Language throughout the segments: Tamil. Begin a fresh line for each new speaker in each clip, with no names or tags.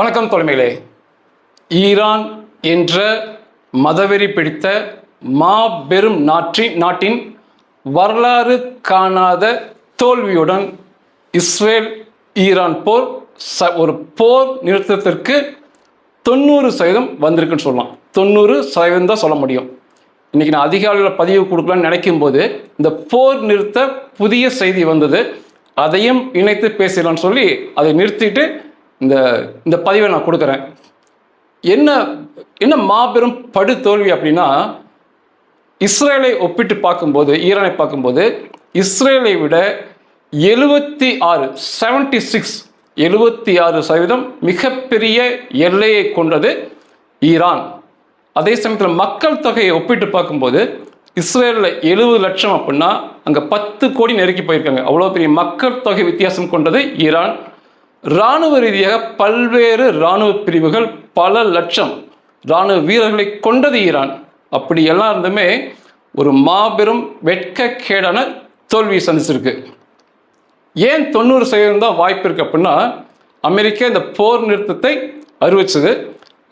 வணக்கம் தொலைமையிலே. ஈரான் என்ற மதவெறி பிடித்த மாபெரும் நாற்றி நாட்டின் வரலாறு காணாத தோல்வியுடன் இஸ்ரேல் ஈரான் போர் ச ஒரு போர் நிறுத்தத்திற்கு தொண்ணூறு சதவீதம் வந்திருக்குன்னு சொல்லலாம். தொண்ணூறு சதவீதம் தான் சொல்ல முடியும். இன்னைக்கு நான் அதிகாலையில் பதிவு கொடுக்கலான்னு நினைக்கும் போது இந்த போர் நிறுத்த புதிய செய்தி வந்தது. அதையும் இணைத்து பேசலாம்னு சொல்லி அதை நிறுத்திட்டு இந்த இந்த பதிவை நான் கொடுக்குறேன். என்ன என்ன மாபெரும் படு தோல்வி அப்படின்னா இஸ்ரேலை ஒப்பிட்டு பார்க்கும்போது ஈரானை பார்க்கும்போது இஸ்ரேலை விட எழுபத்தி ஆறு செவன்டி சிக்ஸ் எழுபத்தி ஆறு சதவீதம் மிகப்பெரிய எல்லையை கொண்டது ஈரான். அதே சமயத்தில் மக்கள் தொகையை ஒப்பிட்டு பார்க்கும்போது இஸ்ரேலில் எழுபது லட்சம் அப்படின்னா அங்கே பத்து கோடி நெருக்கி போயிருக்காங்க. அவ்வளோ பெரிய மக்கள் தொகை வித்தியாசம் கொண்டது ஈரான். இராணுவ ரீதியாக பல்வேறு இராணுவ பிரிவுகள் பல லட்சம் இராணுவ வீரர்களை கொண்டது ஈரான். அப்படி எல்லாம் இருந்துமே ஒரு மாபெரும் வெட்கக்கேடான தோல்வியை சந்திச்சிருக்கு. ஏன் தொண்ணூறு சதவீதம் தான் வாய்ப்பு இருக்கு அப்படின்னா அமெரிக்கா இந்த போர் நிறுத்தத்தை அறிவிச்சது.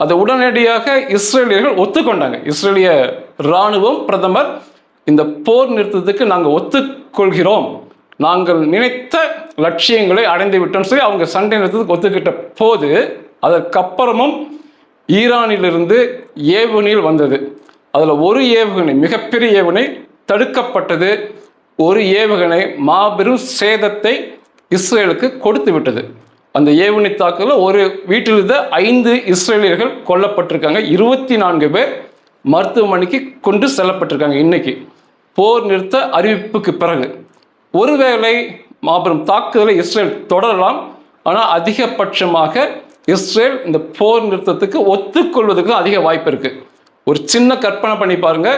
அதை உடனடியாக இஸ்ரேலியர்கள் ஒத்துக்கொண்டாங்க. இஸ்ரேலிய இராணுவம் பிரதமர் இந்த போர் நிறுத்தத்துக்கு நாங்கள் ஒத்துக்கொள்கிறோம். நாங்கள் நினைத்த லட்சியங்களை அடைந்து விட்டோம்னு சொல்லி அவங்க சண்டை நிறுத்தத்துக்கு ஒத்துக்கிட்ட போது அதற்கப்புறமும் ஈரானிலிருந்து ஏவுகணையில் வந்தது. அதில் ஒரு ஏவுகணை மிகப்பெரிய ஏவுகணை தடுக்கப்பட்டது. ஒரு ஏவுகணை மாபெரும் சேதத்தை இஸ்ரேலுக்கு கொடுத்து விட்டது. அந்த ஏவுகணை தாக்குதலில் ஒரு வீட்டிலிருந்து ஐந்து இஸ்ரேலியர்கள் கொல்லப்பட்டிருக்காங்க. இருபத்தி நான்கு பேர் மருத்துவமனைக்கு கொண்டு செல்லப்பட்டிருக்காங்க இன்னைக்கு. போர் நிறுத்த அறிவிப்புக்கு பிறகு. ஒருவேளை மாபெரும் தாக்குதலை இஸ்ரேல் தொடரலாம் ஆனால் அதிகபட்சமாக இஸ்ரேல் இந்த போர் நிறுத்தத்துக்கு ஒத்துக்கொள்வதற்கு அதிக வாய்ப்பு இருக்கு. ஒரு சின்ன கற்பனை பண்ணி பாருங்க.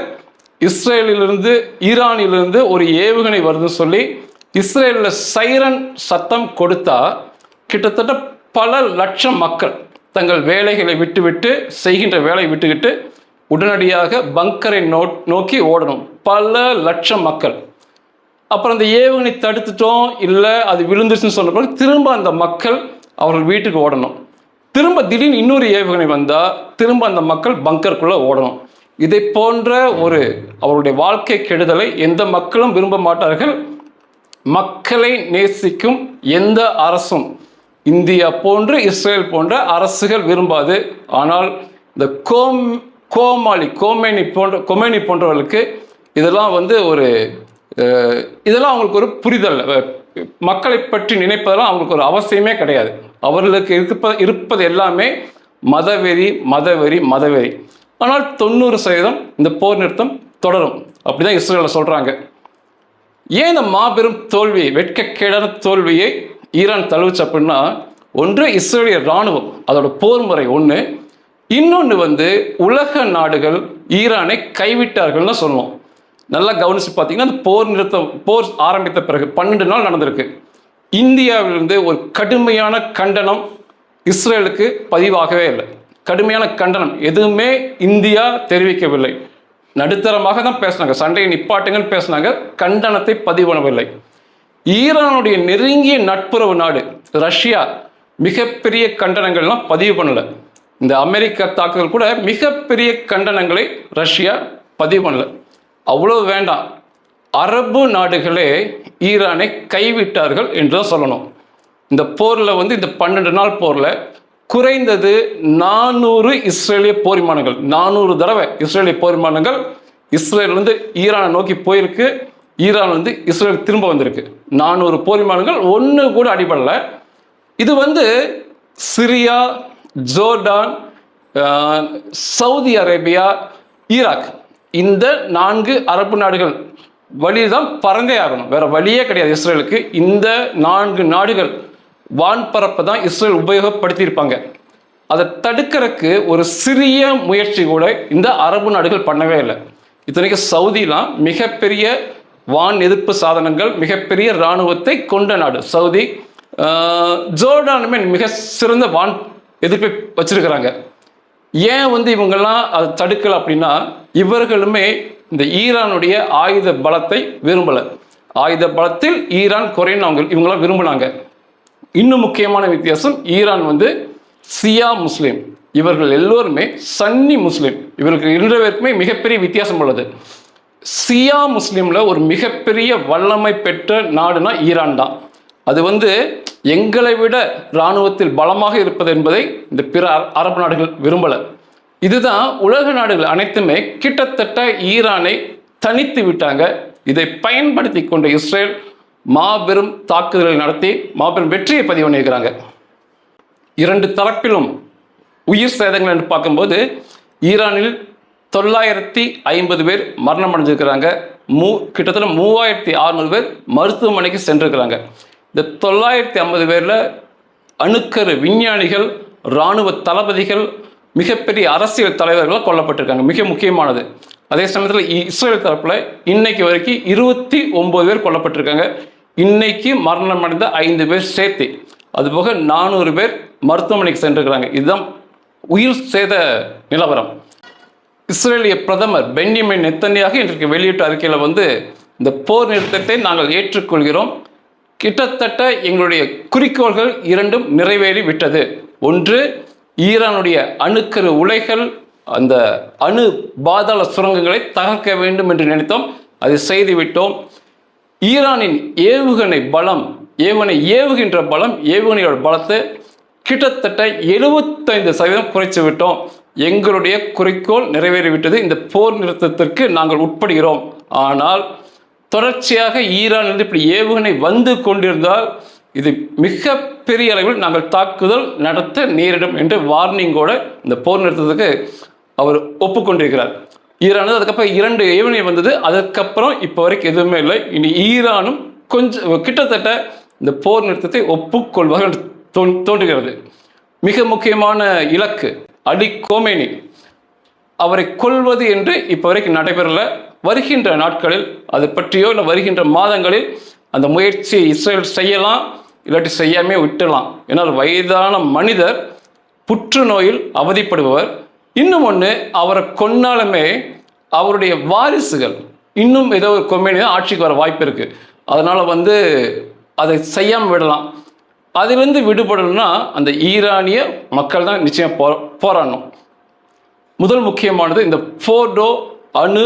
இஸ்ரேலிலிருந்து ஈரானிலிருந்து ஒரு ஏவுகணை வருதுன்னு சொல்லி இஸ்ரேலில் சைரன் சத்தம் கொடுத்தா கிட்டத்தட்ட பல லட்சம் மக்கள் தங்கள் வேலைகளை விட்டுவிட்டு செய்கின்ற வேலையை விட்டுவிட்டு உடனடியாக பங்கரை நோ நோக்கி ஓடணும். பல லட்சம் மக்கள். அப்புறம் அந்த ஏவுகணை தடுத்துட்டோம் இல்லை அது விழுந்துச்சுன்னு சொன்ன பிறகு திரும்ப அந்த மக்கள் அவர்கள் வீட்டுக்கு ஓடணும். திரும்ப திடீர்னு இன்னொரு ஏவுகணை வந்தால் திரும்ப அந்த மக்கள் பங்கருக்குள்ளே ஓடணும். இதை போன்ற ஒரு அவருடைய வாழ்க்கை கெடுதலை எந்த மக்களும் விரும்ப மாட்டார்கள். மக்களை நேசிக்கும் எந்த அரசும் இந்தியா போன்று இஸ்ரேல் போன்ற அரசுகள் விரும்பாது. ஆனால் இந்த கோம் கோமாளி கோமேனி போன்ற கொமேனி போன்றவர்களுக்கு இதெல்லாம் வந்து ஒரு இதெல்லாம் அவங்களுக்கு ஒரு புரிதல். மக்களை பற்றி நினைப்பதெல்லாம் அவங்களுக்கு ஒரு அவசியமே கிடையாது. அவர்களுக்கு இருப்ப இருப்பது எல்லாமே மதவெறி மதவெறி மதவெறி. ஆனால் தொண்ணூறு சதவீதம் இந்த போர் நிறுத்தம் தொடரும். அப்படிதான் இஸ்ரேலில் சொல்கிறாங்க ஏன் இந்த மாபெரும் தோல்வி வெட்கக்கேடான தோல்வியை ஈரான் தழுவுச்சு அப்படின்னா ஒன்று இஸ்ரேலிய இராணுவம் அதோட போர் முறை ஒன்று இன்னொன்று வந்து உலக நாடுகள் ஈரானை கைவிட்டார்கள்னு சொல்லணும் நல்லா கவனிச்சு பார்த்தீங்கன்னா அந்த போர் நிறுத்தம் போர் ஆரம்பித்த பிறகு பன்னெண்டு நாள் நடந்திருக்கு. இந்தியாவிலிருந்து ஒரு கடுமையான கண்டனம் இஸ்ரேலுக்கு பதிவாகவே இல்லை. கடுமையான கண்டனம். எதுவுமே இந்தியா தெரிவிக்கவில்லை. நடுத்தரமாக தான் பேசினாங்க. சண்டையை நிப்பாட்டுங்கன்னு பேசினாங்க. கண்டனத்தை பதிவு பண்ணவில்லை ஈரானுடைய நெருங்கிய நட்புறவு நாடு ரஷ்யா மிகப்பெரிய கண்டனங்கள்லாம் பதிவு பண்ணல. இந்த அமெரிக்க தாக்குதல் கூட மிகப்பெரிய கண்டனங்களை ரஷ்யா பதிவு பண்ணல. அவ்வளோ வேண்டாம். அரபு நாடுகளே ஈரானை கைவிட்டார்கள் என்று தான் சொல்லணும். இந்த போரில் வந்து இந்த பன்னெண்டு நாள் போரில் குறைந்தது நானூறு இஸ்ரேலிய போர் விமானங்கள் நானூறு தடவை இஸ்ரேலிய போர் விமானங்கள் இஸ்ரேல் வந்து ஈரானை நோக்கி போயிருக்கு. ஈரான் வந்து இஸ்ரேல் திரும்ப வந்திருக்கு. நானூறு போர் விமானங்கள் ஒன்று கூட அடிபடலை. இது வந்து Syria Jordan Saudi Arabia Iraq. இந்த நான்கு அரபு நாடுகள் வழி தான் பறந்தே ஆகணும் வேற வழியே கிடையாது இஸ்ரேலுக்கு. இந்த நான்கு நாடுகள் வான்பரப்பை தான் இஸ்ரேல் உபயோகப்படுத்தியிருப்பாங்க. அதை தடுக்கிறதுக்கு ஒரு சிறிய முயற்சி கூட இந்த அரபு நாடுகள் பண்ணவே இல்லை. இத்தனைக்கு சவுதிலாம் மிகப்பெரிய வான் எதிர்ப்பு சாதனங்கள் மிகப்பெரிய இராணுவத்தை கொண்ட நாடு. சவுதி ஜோர்டானுமே மிக சிறந்த வான் எதிர்ப்பை வச்சிருக்கிறாங்க. ஏன் வந்து இவங்கெல்லாம் அதை தடுக்கலை அப்படின்னா இவர்களுமே இந்த ஈரானுடைய ஆயுத பலத்தை விரும்பலை. ஆயுத பலத்தில் ஈரான் குறைன்னு அவங்க இவங்களாம் விரும்பினாங்க. இன்னும் முக்கியமான வித்தியாசம் ஈரான் வந்து சியா முஸ்லீம். இவர்கள் எல்லோருமே சன்னி முஸ்லீம். இவர்களுக்கு இருந்தவருக்குமே மிகப்பெரிய வித்தியாசம் உள்ளது. சியா முஸ்லீமில் ஒரு மிகப்பெரிய வல்லமை பெற்ற நாடுனா ஈரான் தான். அது வந்து எங்களை விட இராணுவத்தில் பலமாக இருப்பது என்பதை இந்த பிற அரபு நாடுகள் விரும்பலை. இதுதான் உலக நாடுகள் அனைத்துமே கிட்டத்தட்ட ஈரானை தனித்து விட்டாங்க. இதை பயன்படுத்தி கொண்ட இஸ்ரேல் மாபெரும் தாக்குதலை நடத்தி மாபெரும் வெற்றியை பதிவு பண்ணியிருக்கிறாங்க. இரண்டு தரப்பிலும் உயிர் சேதங்கள் என்று பார்க்கும்போது ஈரானில் தொள்ளாயிரத்தி ஐம்பது பேர் மரணம் அடைஞ்சிருக்கிறாங்க மூ கிட்டத்தட்ட மூவாயிரத்தி அறுநூறு பேர் மருத்துவமனைக்கு சென்றிருக்கிறாங்க. இந்த தொள்ளாயிரத்தி ஐம்பது பேரில் அணுக்கரு விஞ்ஞானிகள் இராணுவ தளபதிகள் மிகப்பெரிய அரசியல் தலைவர்கள் கொல்லப்பட்டிருக்காங்க. மிக முக்கியமானது. அதே சமயத்தில் இ- இஸ்ரேல் தரப்பில் இன்னைக்கு வரைக்கும் இருபத்தி ஒம்பது பேர் கொல்லப்பட்டிருக்காங்க. இன்னைக்கு மரணம் அடைந்த ஐந்து பேர் சேர்த்து. அதுபோக நானூறு பேர் மருத்துவமனைக்கு சென்றிருக்கிறாங்க. இதுதான் உயிர் சேத நிலவரம். இஸ்ரேலிய பிரதமர் பென்யமின் நெத்தனியாக இன்றைக்கு வெளியிட்ட அறிக்கையில் வந்து இந்த போர் நிறுத்தத்தை நாங்கள் ஏற்றுக்கொள்கிறோம். கிட்டத்தட்ட எங்களுடைய குறிக்கோள்கள் இரண்டும் நிறைவேறி விட்டது ஒன்று ஈரானுடைய அணுக்கரு உலைகள் அந்த அணு பாதாள சுரங்கங்களை தகர்க்க வேண்டும் என்று நினைத்தோம். அதை செய்துவிட்டோம். ஈரானின் ஏவுகணை பலம் ஏவுகணை ஏவுகின்ற பலம் ஏவுகணையோட பலத்தை கிட்டத்தட்ட எழுபத்தைந்து சதவீதம் குறைத்து விட்டோம். எங்களுடைய குறிக்கோள் நிறைவேறிவிட்டது. இந்த போர் நிறுத்தத்திற்கு நாங்கள் உட்படுகிறோம். ஆனால் தொடர்ச்சியாக ஈரானிலிருந்து இப்படி ஏவுகணை வந்து கொண்டிருந்தால் இது மிக பெரிய அளவில் நாங்கள் தாக்குதல் நடத்த நேரிடும் என்று வார்னிங்கோட இந்த போர் நிறுத்தத்துக்கு அவர் ஒப்புக்கொண்டிருக்கிறார். ஈரானது அதுக்கப்புறம் இரண்டு ஏவுகணை வந்தது. அதுக்கப்புறம் இப்போ வரைக்கும் எதுவுமே இல்லை. இனி ஈரானும் கொஞ்சம் கிட்டத்தட்ட இந்த போர் நிறுத்தத்தை ஒப்புக்கொள்வார்கள் என்று தோன்றுகிறது. மிக முக்கியமான இலக்கு அலி கோமேனி. அவரை கொல்வது என்று இப்போ வரைக்கும் நடைபெறல. வருகின்ற நாட்களில் அது பற்றியோ இல்லை வருகின்ற மாதங்களில் அந்த முயற்சியை இஸ்ரேல் செய்யலாம். இல்லாட்டி செய்யாமே விட்டுடலாம். ஏன்னால் வயதான மனிதர் புற்றுநோயில் அவதிப்படுபவர். இன்னும் ஒன்று அவரை கொன்னாலுமே அவருடைய வாரிசுகள் இன்னும் ஏதோ ஒரு கொம்பெனி ஆட்சிக்கு வர வாய்ப்பு இருக்குது அதனால் வந்து அதை செய்யாமல் விடலாம். அதிலிருந்து விடுபடணும்னா அந்த ஈரானிய மக்கள் தான் நிச்சயம் போ போராடணும். முதல் முக்கியமானது இந்த ஃபோர்டோ அணு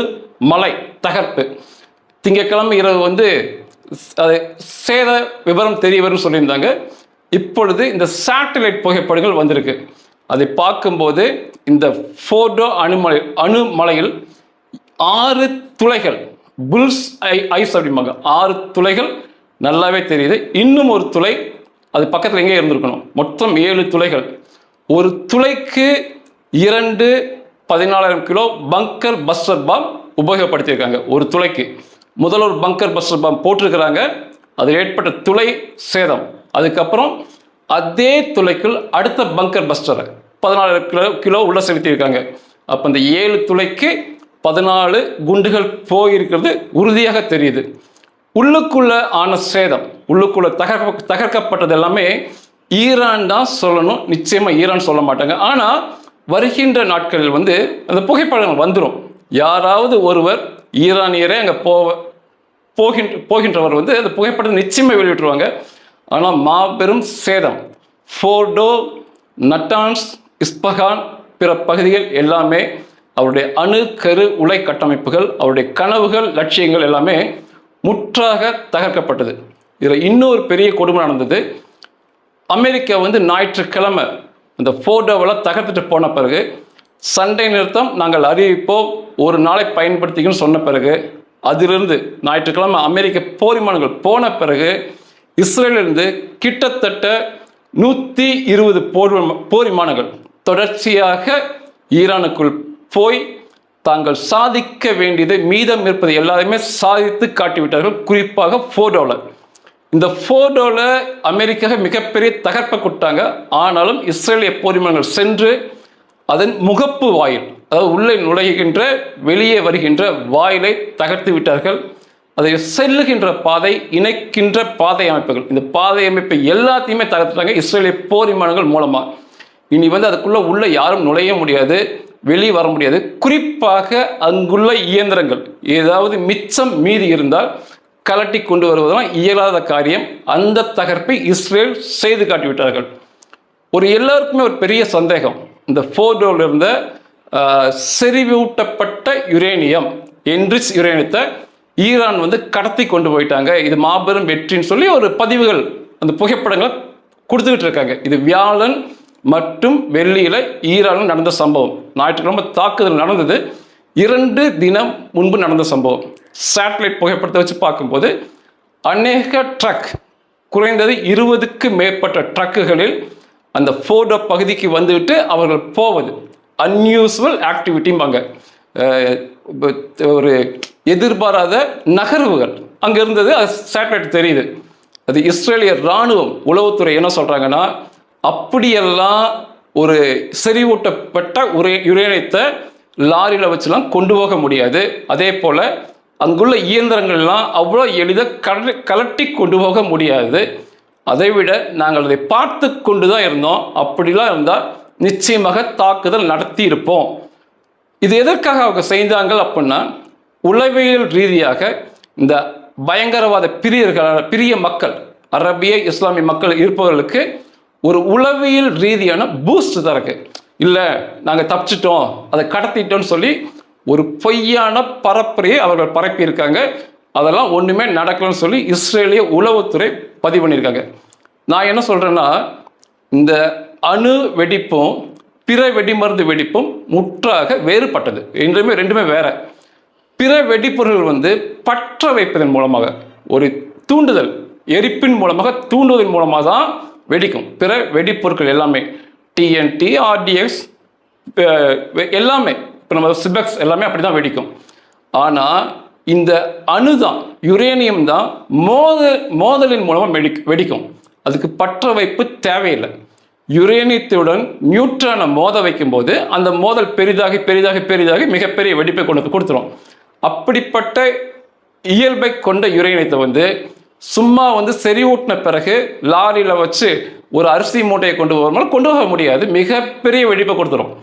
மலை தகர்ப்பு. திங்கட்கிழமை இரவு வந்து அது சேத விவரம் தெரிய வரும்னு சொல்லியிருந்தாங்க. இப்பொழுது இந்த சேட்டலைட் புகைப்படங்கள் வந்திருக்கு. அதை பார்க்கும்போது இந்த ஃபோர்டோ அணுமலை அணுமலையில் ஆறு துளைகள் புல்ஸ் ஐ ஐஸ் அப்படிம்பாங்க. ஆறு துளைகள் நல்லாவே தெரியுது. இன்னும் ஒரு துளை அது பக்கத்தில் எங்கே இருந்திருக்கணும். மொத்தம் ஏழு துளைகள். ஒரு துளைக்கு இரண்டு பதினாலாயிரம் கிலோ பங்கர் பஸ்டர் பாம் உபயோகப்படுத்தியிருக்காங்க ஒரு துளைக்கு. முதல்வர் பங்கர் பஸ்டர் பம்ப் போட்டிருக்கிறாங்க. அதில் ஏற்பட்ட துளை சேதம். அதுக்கப்புறம் அதே துளைக்குள் அடுத்த பங்கர் பஸ்டரை பதினாலு கிலோ கிலோ உள்ள செலுத்தியிருக்காங்க. அப்போ இந்த ஏழு துளைக்கு பதினாலு குண்டுகள் போயிருக்கிறது உறுதியாக தெரியுது. உள்ளுக்குள்ள ஆன சேதம் உள்ளுக்குள்ள தகர்க்க தகர்க்கப்பட்டது எல்லாமே ஈரான் தான் சொல்லணும். நிச்சயமாக ஈரான் சொல்ல மாட்டாங்க. ஆனால் வருகின்ற நாட்களில் வந்து அந்த புகைப்படங்கள் வந்துடும் யாராவது ஒருவர் ஈரானியரே அங்கே போவ போகின்ற போகின்றவர் வந்து அந்த புகைப்படத்தை நிச்சயமாக வெளியிட்டுருவாங்க. ஆனால் மாபெரும் சேதம். ஃபோர்டோ நட்டான்ஸ் இஸ்பகான் பிற பகுதிகள் எல்லாமே அவருடைய அணு கரு உலை கட்டமைப்புகள் அவருடைய கனவுகள் லட்சியங்கள் எல்லாமே முற்றாக தகர்க்கப்பட்டது. இதில் இன்னொரு பெரிய கொடுமை நடந்தது. அமெரிக்கா வந்து ஞாயிற்றுக்கிழமை இந்த ஃபோட்டோவெல்லாம் தகர்த்துட்டு போன பிறகு சண்டை நிறுத்தம் நாங்கள் அறிவிப்போம் ஒரு நாளை பயன்படுத்திக்கணும்னு சொன்ன பிறகு அதிலிருந்து ஞாயிற்றுக்கிழமை அமெரிக்க போர் விமானங்கள் போன பிறகு இஸ்ரேலிருந்து கிட்டத்தட்ட நூற்றி இருபது போர் போர் விமானங்கள் தொடர்ச்சியாக ஈரானுக்குள் போய் தாங்கள் சாதிக்க வேண்டியது மீதம் இருப்பது எல்லாருமே சாதித்து காட்டிவிட்டார்கள். குறிப்பாக ஃபோர்டோவில் இந்த ஃபோர்டோவில் அமெரிக்கா மிகப்பெரிய தகர்ப்பை கொடுத்தாங்க. ஆனாலும் இஸ்ரேலிய போர் விமானங்கள் சென்று அதன் முகப்பு வாயில் அதாவது உள்ளே நுழைகின்ற வெளியே வருகின்ற வாயிலை தகர்த்து விட்டார்கள். அதை செல்லுகின்ற பாதை இணைக்கின்ற பாதை அமைப்புகள். இந்த பாதை அமைப்பை எல்லாத்தையுமே தகர்த்துட்டாங்க இஸ்ரேலிய போர் விமானங்கள் மூலமாக இனி வந்து அதுக்குள்ளே உள்ள யாரும் நுழைய முடியாது வெளியே வர முடியாது. குறிப்பாக அங்குள்ள இயந்திரங்கள். ஏதாவது மிச்சம் மீதி இருந்தால் கலட்டி கொண்டு வருவதெல்லாம் இயலாத காரியம். அந்த தகர்ப்பை இஸ்ரேல் செய்து காட்டிவிட்டார்கள். ஒரு எல்லாருக்குமே ஒரு பெரிய சந்தேகம். இந்த ஃபோர்டோவில் இருந்த செறிவூட்டப்பட்ட யுரேனியம். என்ரிச் யுரேனியத்தை ஈரான் வந்து கடத்தி கொண்டு போயிட்டாங்க. இது மாபெரும் வெற்றின்னு சொல்லி ஒரு பதிவுகள் அந்த புகைப்படங்களை கொடுத்துக்கிட்டு இருக்காங்க. இது வியாழன் மற்றும் வெள்ளியில ஈரானில் நடந்த சம்பவம். ஞாயிற்றுக்கிழமை தாக்குதல் நடந்தது. இரண்டு தினம் முன்பு நடந்த சம்பவம். சேட்டலைட் புகைப்படத்தை வச்சு பார்க்கும்போது அநேக ட்ரக் குறைந்தது இருபதுக்கு மேற்பட்ட ட்ரக்குகளில் அந்த ஃபோர்டோ பகுதிக்கு வந்துவிட்டு அவர்கள் போவது. அன்யூஸ்வல் ஆக்டிவிட்டிம்பாங்க ஒரு எதிர்பாராத நகர்வுகள். அங்கே இருந்தது அது சேட்டலைட் தெரியுது. அது இஸ்ரேலிய இராணுவம் உளவுத்துறை என்ன சொல்கிறாங்கன்னா அப்படியெல்லாம் ஒரு செறிவூட்டப்பட்ட ஒரு யுரேனியத்தை லாரியில் வச்சுலாம் கொண்டு போக முடியாது. அதே போல் அங்குள்ள இயந்திரங்கள்லாம் அவ்வளோ எளிதாக கல கலட்டி கொண்டு போக முடியாது. அதை விட நாங்கள் அதை பார்த்து கொண்டு தான் இருந்தோம். அப்படிலாம் இருந்தால் நிச்சயமாக தாக்குதல் நடத்தி இருப்போம் இது எதற்காக அவங்க செய்தாங்க அப்படின்னா உளவியல் ரீதியாக இந்த பயங்கரவாத பிரியர்கள் பிரிய மக்கள் அரபிய இஸ்லாமிய மக்கள் இருப்பவர்களுக்கு ஒரு உளவியல் ரீதியான பூஸ்ட் தரக்கு. இல்லை நாங்கள் தப்பிச்சிட்டோம் அதை கடத்திட்டோம்னு சொல்லி ஒரு பொய்யான பரப்புரையை அவர்கள் பரப்பியிருக்காங்க. அதெல்லாம் ஒன்றுமே நடக்கலன்னு சொல்லி இஸ்ரேலிய உளவுத்துறை பதிவு பண்ணியிருக்காங்க. நான் என்ன சொல்கிறேன்னா இந்த அணு வெடிப்பும் பிற வெடிமருந்து வெடிப்பும் முற்றாக வேறுபட்டது. என்றுமே ரெண்டுமே வேற. பிற வெடிப்பொருள்கள் வந்து பற்ற வைப்பதன் மூலமாக ஒரு தூண்டுதல் எரிப்பின் மூலமாக தூண்டுவதன் மூலமாக தான் வெடிக்கும். பிற வெடிப்பொருட்கள் எல்லாமே டிஎன்டி ஆர்டிஎக்ஸ் எல்லாமே இப்போ நம்ம சிபெக்ஸ் எல்லாமே அப்படி தான் வெடிக்கும். ஆனால் இந்த அணு தான் யுரேனியம் தான் மோத மோதலின் மூலமாக வெடி வெடிக்கும். அதுக்கு பற்ற வைப்பு தேவையில்லை. யுரேனியத்துடன் நியூட்ரானை மோத வைக்கும்போது அந்த மோதல் பெரிதாகி பெரிதாகி பெரிதாகி மிகப்பெரிய வெடிப்பை கொண்டு கொடுத்துரும். அப்படிப்பட்ட இயல்பை கொண்ட யுரேனியத்தை வந்து சும்மா வந்து செறிவூட்டின பிறகு லாரியில் வச்சு ஒரு அரிசி மூட்டையை கொண்டு போகிறோம்னா கொண்டு போக முடியாது. மிகப்பெரிய வெடிப்பை கொடுத்துரும்.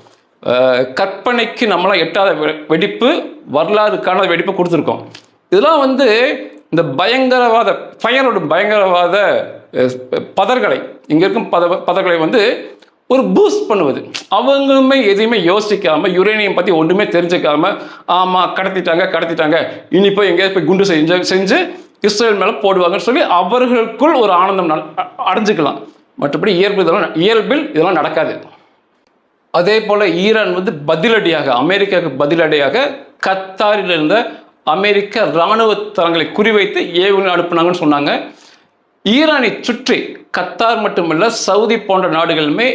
கற்பனைக்கு நம்மளாம் எட்டாத வெ- வெடிப்பு வரலாறுக்கான வெடிப்பை கொடுத்துருக்கோம். இதெல்லாம் வந்து இந்த பயங்கரவாத ஃபயரோட பயங்கரவாத பதர்களை இங்கே இருக்கும் பத பதர்களை வந்து ஒரு பூஸ்ட் பண்ணுவது. அவங்களுமே எதையுமே யோசிக்காமல் யுரேனியம் பற்றி ஒன்றுமே தெரிஞ்சுக்காமல் ஆமாம் கடத்திட்டாங்க கடத்திட்டாங்க இனி போய் எங்கேயாவது போய் குண்டு செஞ்சு செஞ்சு இஸ்ரேல் மேலே போடுவாங்கன்னு சொல்லி அவர்களுக்குள் ஒரு ஆனந்தம் அடைஞ்சிக்கலாம் அடைஞ்சுக்கலாம். மற்றபடி இயல்பு இதெல்லாம் இயல்பில் இதெல்லாம் நடக்காது. அதே போல் ஈரான் வந்து பதிலடியாக அமெரிக்காவுக்கு பதிலடியாக கத்தாரில் இருந்த அமெரிக்க இராணுவ தளங்களை குறிவைத்து ஏவுகணை அனுப்புனாங்கன்னு சொன்னாங்க. ஈரானை சுற்றி கத்தார் மட்டுமல்ல சவுதி போன்ற நாடுகளுமே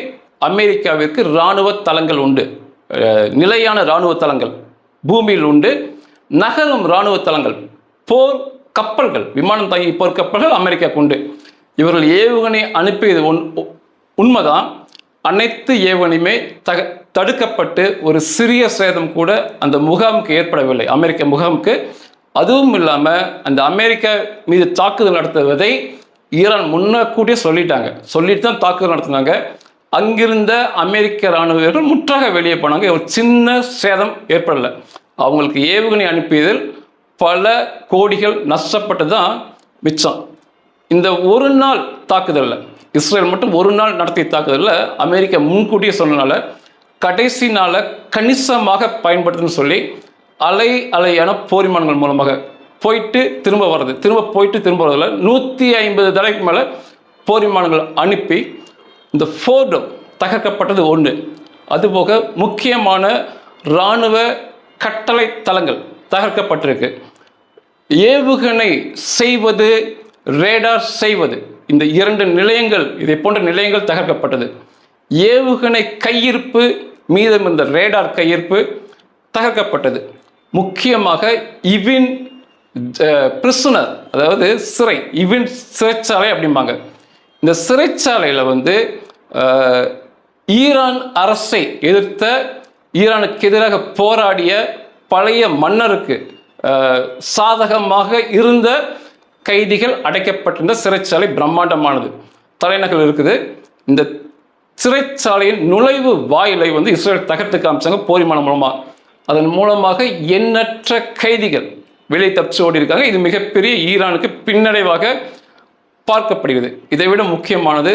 அமெரிக்காவிற்கு இராணுவ தளங்கள் உண்டு. நிலையான இராணுவ தளங்கள் பூமியில் உண்டு. நகரும் இராணுவ தளங்கள் போர் கப்பல்கள் விமானம் தாங்கி போர் கப்பல்கள் அமெரிக்காவுக்கு உண்டு. இவர்கள் ஏவுகணை அனுப்பியது உண் உண்மைதான். அனைத்து ஏவுகணையுமே தக தடுக்கப்பட்டு ஒரு சிறிய சேதம் கூட அந்த முகாமுக்கு ஏற்படவில்லை. அமெரிக்க முகாமுக்கு. அதுவும் இல்லாமல் அந்த அமெரிக்கா மீது தாக்குதல் நடத்துவதை ஈரான் முன்னக்கூட்டியே சொல்லிட்டாங்க. சொல்லிட்டு தான் தாக்குதல் நடத்தினாங்க. அங்கிருந்த அமெரிக்க இராணுவ வீரர்கள் முற்றாக வெளியே போனாங்க. ஒரு சின்ன சேதம் ஏற்படலை. அவங்களுக்கு ஏவுகணை அனுப்பியதில் பல கோடிகள் நஷ்டப்பட்டு தான் மிச்சம். இந்த ஒரு நாள் தாக்குதலில் இஸ்ரேல் மட்டும் ஒரு நாள் நடத்திய தாக்குதலில் அமெரிக்கா முன்கூட்டியே சொன்னனால கடைசி நாளை கணிசமாக பயன்படுத்துன்னு சொல்லி அலை அலையான போரிமான்கள் மூலமாக போயிட்டு திரும்ப வர்றது திரும்ப போயிட்டு திரும்ப வரதில் நூற்றி ஐம்பது தடைக்கு மேலே போரிமான்கள் அனுப்பி இந்த ஃபோர்டோ தகர்க்கப்பட்டது ஒன்று அதுபோக முக்கியமான இராணுவ கட்டளை தளங்கள் தகர்க்கப்பட்டிருக்கு. ஏவுகணை செய்வது ரேடார் செய்வது. இந்த இரண்டு நிலையங்கள் இதை போன்ற நிலையங்கள் தகர்க்கப்பட்டது. ஏவுகணை கையிருப்பு மீதம் இந்த ரேடார் கையிருப்பு தகர்க்கப்பட்டது. முக்கியமாக இவின் பிரிசுனர் அதாவது சிறை இவின் சிறைச்சாலை அப்படிம்பாங்க. இந்த சிறைச்சாலையில் வந்து ஈரான் அரசை எதிர்த்த ஈரானுக்கு எதிராக போராடிய பழைய மன்னருக்கு சாதகமாக இருந்த கைதிகள் அடைக்கப்பட்டிருந்த சிறைச்சாலை பிரம்மாண்டமானது. தலைநகர் இருக்குது. இந்த சிறைச்சாலையின் நுழைவு வாயிலை வந்து இஸ்ரேல் தகர்த்து காமிச்சாங்க போர் மூலமாக அதன் மூலமாக எண்ணற்ற கைதிகள் வெளியே தப்பிச்சு ஓடி இருக்காங்க. இது மிகப்பெரிய ஈரானுக்கு பின்னடைவாக பார்க்கப்படுகிறது. இதை விட முக்கியமானது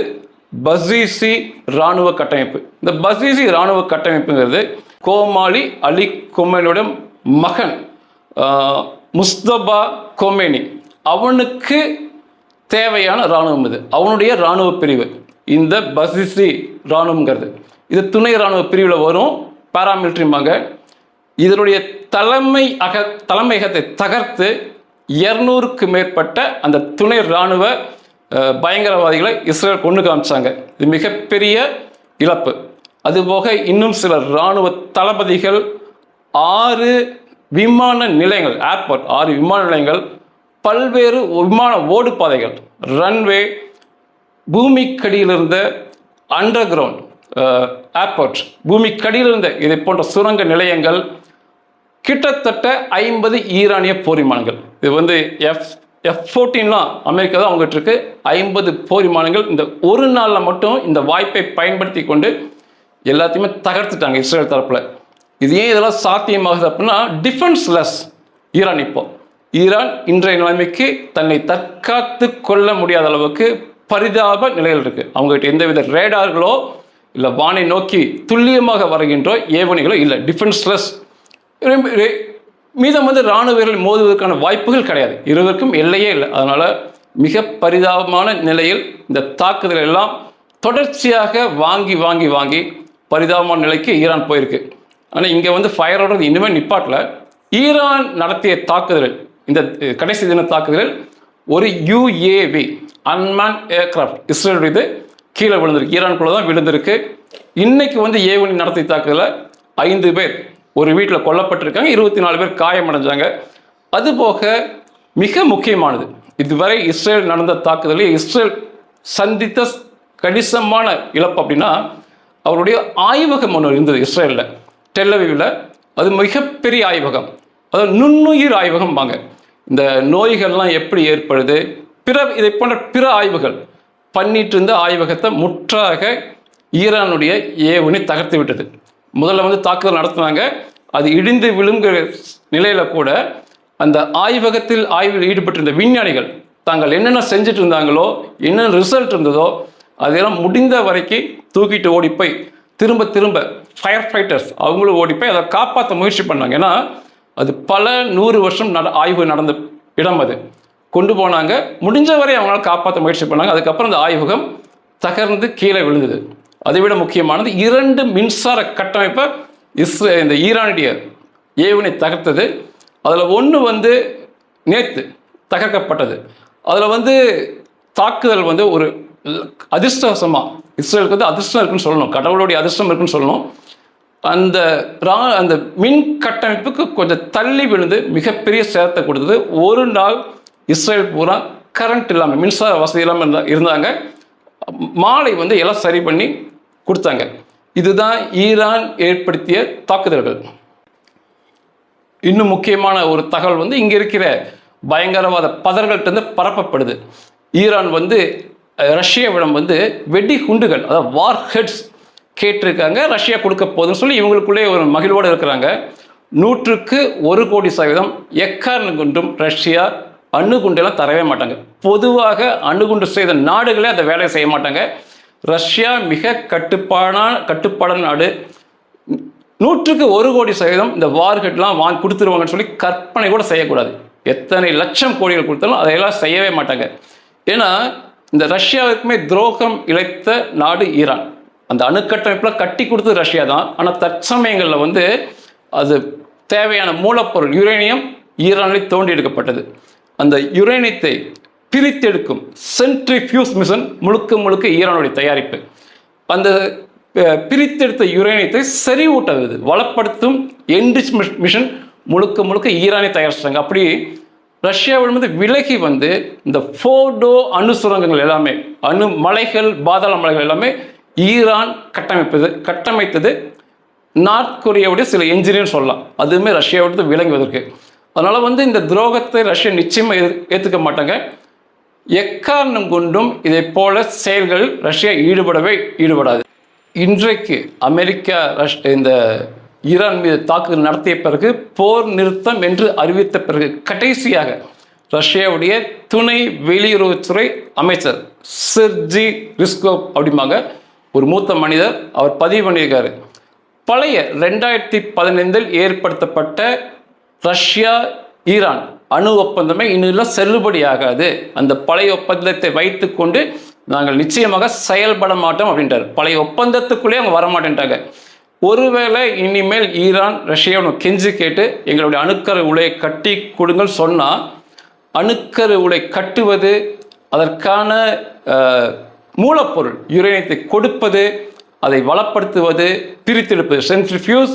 பசீசி இராணுவ கட்டமைப்பு. இந்த பசீசி இராணுவ கட்டமைப்புங்கிறது கோமாளி அலி கொமேனியோட மகன் முஸ்தபா கொமேனி அவனுக்கு தேவையான இராணுவம் இது. அவனுடைய இராணுவ பிரிவு. இந்த பசிசி இராணுவங்கிறது இது துணை இராணுவ பிரிவில் வரும். பாராமிலிட்ரிமாக இதனுடைய தலைமை அக தலைமையகத்தை தகர்த்து இருநூறுக்கு மேற்பட்ட அந்த துணை இராணுவ பயங்கரவாதிகளை இஸ்ரேல் கொண்டு காமிச்சாங்க. இது மிகப்பெரிய இழப்பு. அதுபோக இன்னும் சில இராணுவ தளபதிகள் ஆறு விமான நிலையங்கள் ஏர்போர்ட் ஆறு விமான நிலையங்கள் பல்வேறு விமான ஓடுபாதைகள் ரன்வே பூமிக்கடியிலிருந்த அண்டர் கிரவுண்ட் ஏர்போர்ட் பூமிக்கடியிலிருந்த இதை போன்ற சுரங்க நிலையங்கள் கிட்டத்தட்ட ஐம்பது ஈரானிய போர் விமானங்கள் இது வந்து எஃப் எஃப் ஃபோர்டீன்லாம் அமெரிக்கா தான் அவங்ககிட்ட இருக்கு. ஐம்பது போர் விமானங்கள் இந்த ஒரு நாளில் மட்டும் இந்த வாய்ப்பை பயன்படுத்தி கொண்டு எல்லாத்தையுமே தகர்த்துட்டாங்க இஸ்ரேல் தரப்பில். இது ஏன் இதெல்லாம் சாத்தியமாகுது அப்படின்னா டிஃபென்ஸ்லெஸ் ஈரான் இப்போ. ஈரான் இன்றைய நிலைமைக்கு தன்னை தற்காத்து கொள்ள முடியாத அளவுக்கு பரிதாப நிலையில் இருக்கு. அவங்ககிட்ட எந்தவித ரேடார்களோ இல்லை வானை நோக்கி துல்லியமாக வருகின்றோ ஏவணிகளோ இல்லை. டிஃபென்ஸ்லெஸ். மீதம் வந்து இராணுவ வீரர்கள் மோதுவதற்கான வாய்ப்புகள் கிடையாது. இருவருக்கும் எல்லையே இல்லை. அதனால் மிக பரிதாபமான நிலையில் இந்த தாக்குதல் எல்லாம் தொடர்ச்சியாக வாங்கி வாங்கி வாங்கி பரிதாபமான நிலைக்கு ஈரான் போயிருக்கு. ஆனால் இங்கே வந்து ஃபயர் ஆர்டர் இன்னுமே நிப்பாட்டில். ஈரான் நடத்திய தாக்குதல் இந்த கடைசி தின தாக்குதலில் ஒரு யுஏவி அன்மேன் ஏர்கிராஃப்ட் இஸ்ரேலுடையது கீழே விழுந்திருக்கு. ஈரானுக்குள்ள தான் விழுந்திருக்கு. இன்னைக்கு வந்து ஏவனி நடத்தி தாக்குதலில் ஐந்து பேர் ஒரு வீட்டில் கொல்லப்பட்டிருக்காங்க. இருபத்தி நாலு பேர் காயமடைஞ்சாங்க. அதுபோக மிக முக்கியமானது இதுவரை இஸ்ரேல் நடந்த தாக்குதலில் இஸ்ரேல் சந்தித்த கணிசமான இழப்பு அப்படின்னா அவருடைய ஆய்வகம் ஒன்று இருந்தது இஸ்ரேலில் டெல்லவிவில் அது மிகப்பெரிய ஆய்வகம். அதாவது நுண்ணுயிர் ஆய்வகம்பாங்க. இந்த நோய்கள்லாம் எப்படி ஏற்படுது? பிற இதை போன்ற பிற ஆய்வுகள் பண்ணிட்டு இருந்த ஆய்வகத்தை முற்றாக ஈரானுடைய ஏவுகணை தகர்த்து விட்டது. முதல்ல வந்து தாக்குதல் நடத்தினாங்க. அது இடிந்து விழுங்குற நிலையில் கூட அந்த ஆய்வகத்தில் ஆய்வில் ஈடுபட்டிருந்த விஞ்ஞானிகள் தாங்கள் என்னென்ன செஞ்சுட்டு இருந்தாங்களோ என்னென்ன ரிசல்ட் இருந்ததோ அதெல்லாம் முடிந்த வரைக்கும் தூக்கிட்டு ஓடி போய் திரும்ப திரும்ப ஃபயர் ஃபைட்டர்ஸ் அவங்களும் ஓடி போய் அதை காப்பாற்ற முயற்சி பண்ணாங்க. ஏன்னா அது பல நூறு வருஷம் நட ஆய்வு நடந்த இடம் அது. கொண்டு போனாங்க. முடிஞ்ச அவங்களால் காப்பாற்ற முயற்சி பண்ணாங்க. அதுக்கப்புறம் அந்த ஆய்வகம் தகர்ந்து கீழே விழுந்தது. அதை விட முக்கியமானது இரண்டு மின்சார கட்டமைப்பை இஸ்ரே இந்த ஈரானுடைய ஏவுகணை தகர்த்தது. அதில் ஒன்று வந்து நேத்து தகர்க்கப்பட்டது. அதில் வந்து தாக்குதல் வந்து ஒரு அதிர்ஷ்டவசமாக இஸ்ரேலுக்கு வந்து அதிர்ஷ்டம் இருக்குன்னு சொல்லணும். கடவுளுடைய அதிர்ஷ்டம் இருக்குன்னு சொல்லணும். அந்த அந்த மின் கட்டமைப்புக்கு கொஞ்சம் தள்ளி விழுந்து மிகப்பெரிய சேதத்தை கொடுத்தது. ஒரு நாள் இஸ்ரேல் பூரா கரண்ட் இல்லாமல் மின்சார வசதி இல்லாமல் இருந்தா இருந்தாங்க. மாலை வந்து எல்லாம் சரி பண்ணி கொடுத்தாங்க. இதுதான் ஈரான் ஏற்படுத்திய தாக்குதல்கள். இன்னும் முக்கியமான ஒரு தகவல் வந்து இங்கே இருக்கிற பயங்கரவாத பதர்கள்ட்டேருந்து பரப்பப்படுது. ஈரான் வந்து ரஷ்யாவிடம் வந்து வெடி குண்டுகள் அதாவது வார் ஹெட்ஸ் கேட்டிருக்காங்க ரஷ்யா கொடுக்க போதுன்னு சொல்லி இவங்களுக்குள்ளே ஒரு மகிழ்வோடு இருக்கிறாங்க. நூற்றுக்கு ஒரு கோடி சதவீதம் எக்காரணம் கொண்டும் ரஷ்யா அணுகுண்டெல்லாம் தரவே மாட்டாங்க. பொதுவாக அணுகுண்டு செய்த நாடுகளே அந்த வேலையை செய்ய மாட்டாங்க. ரஷ்யா மிக கட்டுப்பாடான கட்டுப்பாடான நாடு. நூற்றுக்கு ஒரு கோடி சதவீதம் இந்த வார்கட்லாம் வாங்கி கொடுத்துருவாங்கன்னு சொல்லி கற்பனை கூட செய்யக்கூடாது. எத்தனை லட்சம் கோடிகள் கொடுத்தாலும் அதையெல்லாம் செய்யவே மாட்டாங்க. ஏன்னா இந்த ரஷ்யாவுக்குமே துரோகம் இழைத்த நாடு ஈரான். அந்த அணுக்கட்டமைப்பில் கட்டி கொடுத்தது ரஷ்யா தான். ஆனால் தற்சமயங்களில் வந்து அது தேவையான மூலப்பொருள் யுரேனியம் ஈரானில் தோண்டி எடுக்கப்பட்டது. அந்த யுரேனியத்தை பிரித்தெடுக்கும் சென்ட்ரிஃபியூஸ் மிஷன் முழுக்க முழுக்க ஈரானுடைய தயாரிப்பு. அந்த பிரித்தெடுத்த யுரேனியத்தை செறிவூட்டது வளப்படுத்தும் என்ரிச் மிஷன் முழுக்க முழுக்க ஈரானை தயாரிச்சிட்டாங்க அப்படி ரஷ்யாவிலிருந்து விலகி வந்து இந்த ஃபோர்டோ அணு சுரங்கங்கள் எல்லாமே அணு மலைகள் பாதாள மலைகள் எல்லாமே ஈரான் கட்டமைப்பது கட்டமைத்தது நார்த் கொரியாவுடைய சில என்ஜினியர் சொல்லலாம். அதுவுமே ரஷ்யாவோடது விளங்குவதற்கு அதனால் வந்து இந்த துரோகத்தை ரஷ்யா நிச்சயமாக ஏற்றுக்க மாட்டாங்க. எக்காரணம் கொண்டும் இதை போல செயல்களில் ரஷ்யா ஈடுபடவே ஈடுபடாது. இன்றைக்கு அமெரிக்கா ரஷ் இந்த ஈரான் மீது தாக்குதல் நடத்திய பிறகு போர் நிறுத்தம் என்று அறிவித்த பிறகு கடைசியாக ரஷ்யாவுடைய துணை வெளியுறவுத்துறை அமைச்சர் செர்ஜி ரிஸ்கோப் அப்படிம்பாங்க. ஒரு மூத்த மனிதர் அவர் பதிவு பண்ணியிருக்காரு. பழைய ரெண்டாயிரத்தி பதினைந்தில் ஏற்படுத்தப்பட்ட ரஷ்யா ஈரான் அணு ஒப்பந்தமே இன்னும் செல்லுபடியாகாது அந்த பழைய ஒப்பந்தத்தை வைத்துக்கொண்டு நாங்கள் நிச்சயமாக செயல்பட மாட்டோம் அப்படின்றார். பழைய ஒப்பந்தத்துக்குள்ளே அவங்க வரமாட்டேன்ட்டாங்க. ஒருவேளை இனிமேல் ஈரான் ரஷ்யாவை கெஞ்சி கேட்டு எங்களுடைய அணுக்கரு உலையை கட்டி கொடுங்கள் சொன்னால் அணுக்கரு உலை கட்டுவது அதற்கான மூலப்பொருள் யுரேனியத்தை கொடுப்பது அதை வளப்படுத்துவது பிரித்தெடுப்பது. சென்ட்ரிஃபியூஸ்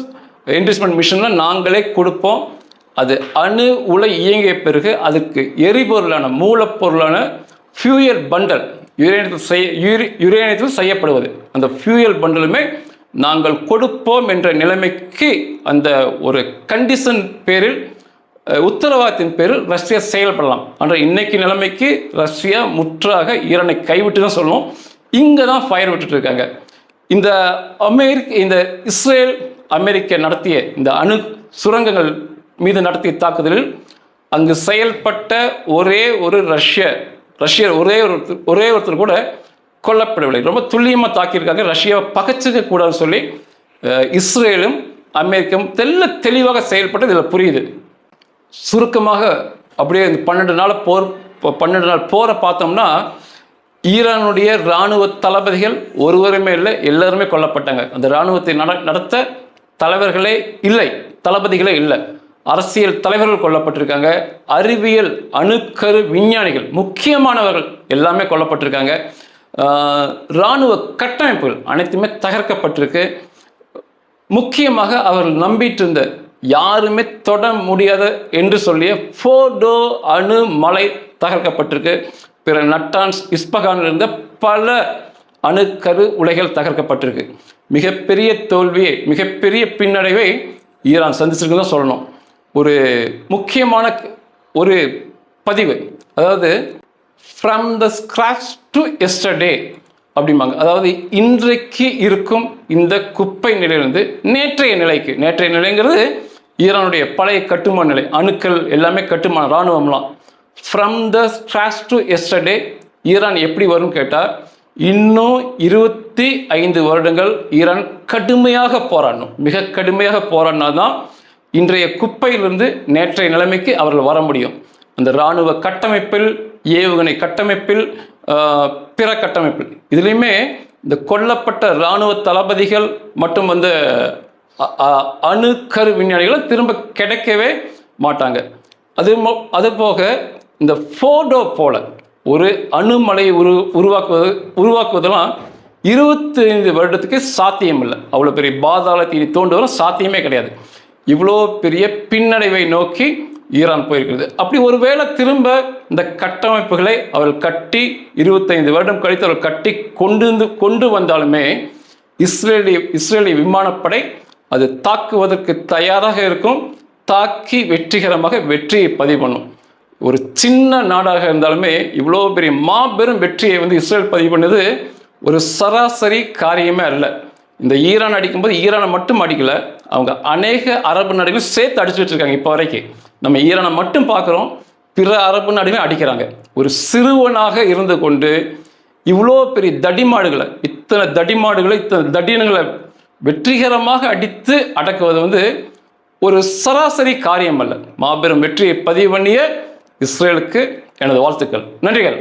இன்வெஸ்ட்மெண்ட் மிஷினில் நாங்களே கொடுப்போம். அது அணு உலை இயங்கிய பிறகு அதுக்கு எரிபொருளான மூலப்பொருளான ஃபியூயல் பண்டல் யுரேனியத்தில் செய்ய யுரி யுரேனியத்தில் செய்யப்படுவது. அந்த ஃபியூயல் பண்டலுமே நாங்கள் கொடுப்போம் என்ற நிலைமைக்கு அந்த ஒரு கண்டிஷன் பேரில் உத்தரவாதத்தின் பேரில் ரஷ்யா செயல்படலாம் ஆனால் இன்னைக்கு நிலைமைக்கு ரஷ்யா முற்றாக ஈரானை கைவிட்டு தான் சொல்லணும். இங்கே தான் ஃபயர் விட்டுட்டு இருக்காங்க. இந்த அமெரிக்க இந்த இஸ்ரேல் அமெரிக்க நடத்திய இந்த அணு சுரங்கங்கள் மீது நடத்திய தாக்குதலில் அங்கு செயல்பட்ட ஒரே ஒரு ரஷ்ய ரஷ்யர் ஒரே ஒருத்தர் ஒரே ஒருத்தர் கூட கொல்லப்படவில்லை. ரொம்ப துல்லியமாக தாக்கியிருக்காங்க. ரஷ்யாவை பகச்சிக்க கூடாதுன்னு சொல்லி இஸ்ரேலும் அமெரிக்காவும் தெல்ல தெளிவாக செயல்பட்டு இதில் புரியுது. சுருக்கமாக அப்படியே இந்த பன்னெண்டு நாள் போர் பன்னெண்டு நாள் போரை பார்த்தோம்னா ஈரானுடைய இராணுவ தளபதிகள் ஒருவருமே இல்லை எல்லாருமே கொல்லப்பட்டாங்க. அந்த இராணுவத்தை நட நடத்த தலைவர்களே இல்லை தளபதிகளே இல்லை. அரசியல் தலைவர்கள் கொல்லப்பட்டிருக்காங்க. அறிவியல் அணுக்கரு விஞ்ஞானிகள் முக்கியமானவர்கள் எல்லாமே கொல்லப்பட்டிருக்காங்க. இராணுவ கட்டமைப்புகள் அனைத்துமே தகர்க்கப்பட்டிருக்கு. முக்கியமாக அவர்கள் நம்பிட்டு இருந்த யாருமே தொட முடியாத என்று சொல்லிய ஃபோடோ அணு மலை தகர்க்கப்பட்டிருக்கு. பிற நட்டான்ஸ் இஸ்பகானில் இருந்த பல அணுக்கரு உலைகள் தகர்க்கப்பட்டிருக்கு. மிகப்பெரிய தோல்வியை மிகப்பெரிய பின்னடைவை ஈரான் சந்திச்சிருக்குன்னு தான் சொல்லணும். ஒரு முக்கியமான ஒரு பதிவு அதாவது from the scratch to yesterday அப்படிம்பாங்க. அதாவது இன்றைக்கு இருக்கும் இந்த குப்பை நிலையிலிருந்து நேற்றைய நிலைக்கு நேற்றைய நிலைங்கிறது ஈரானுடைய பழைய கட்டுமான நிலை அணுக்கள் எல்லாமே கட்டுமான இராணுவம்லாம். From the scratch to yesterday Iran எப்படி வரும்னு கேட்டால் இன்னும் இருபத்தி ஐந்து வருடங்கள் ஈரான் கடுமையாக போராடணும். மிக கடுமையாக போராடினா தான் இன்றைய குப்பையிலிருந்து நேற்றைய நிலைமைக்கு அவர்கள் வர முடியும். அந்த இராணுவ கட்டமைப்பில் ஏவுகணை கட்டமைப்பில் பிற கட்டமைப்பு இதுலேயுமே இந்த கொல்லப்பட்ட இராணுவ தளபதிகள் மற்றும் வந்து அணுக்கரு விஞ்ஞானிகளும் திரும்ப கிடைக்கவே மாட்டாங்க. அது அது போக இந்த ஃபோடோ போல ஒரு அணுமலை உரு உருவாக்குவது உருவாக்குவதெல்லாம் இருபத்தைந்து வருடத்துக்கு சாத்தியம் இல்லை அவ்வளோ பெரிய பாதாள தீனி தோண்டுவதும் சாத்தியமே கிடையாது. இவ்வளோ பெரிய பின்னடைவை நோக்கி ஈரான் போயிருக்கிறது. அப்படி ஒருவேளை திரும்ப இந்த கட்டமைப்புகளை அவர்கள் கட்டி இருபத்தைந்து வருடம் கழித்து அவர்கள் கட்டி கொண்டு வந்து கொண்டு வந்தாலுமே இஸ்ரேலிய இஸ்ரேலிய விமானப்படை அது தாக்குவதற்கு தயாராக இருக்கும். தாக்கி வெற்றிகரமாக வெற்றியை பதிவு பண்ணும். ஒரு சின்ன நாடாக இருந்தாலுமே இவ்வளோ பெரிய மாபெரும் வெற்றியை வந்து இஸ்ரேல் பதிவு பண்ணது ஒரு சராசரி காரியமே அல்ல. இந்த ஈரான் அடிக்கும்போது ஈரானை மட்டும் அடிக்கலை. அவங்க அநேக அரபு நாடுகளும் சேர்த்து அடிச்சுட்டு இருக்காங்க இப்போ வரைக்கும். நம்ம ஈரானை மட்டும் பார்க்குறோம் பிற அரபு நாடுமே அடிக்கிறாங்க. ஒரு சிறுவனாக இருந்து கொண்டு இவ்வளோ பெரிய தடிமாடுகளை இத்தனை தடிமாடுகளை இத்தனை தடியனங்களை வெற்றிகரமாக அடித்து அடக்குவது வந்து ஒரு சராசரி காரியம் அல்ல. மாபெரும் வெற்றியை பதிவு பண்ணிய இஸ்ரேலுக்கு எனது வாழ்த்துக்கள். நன்றிகள்.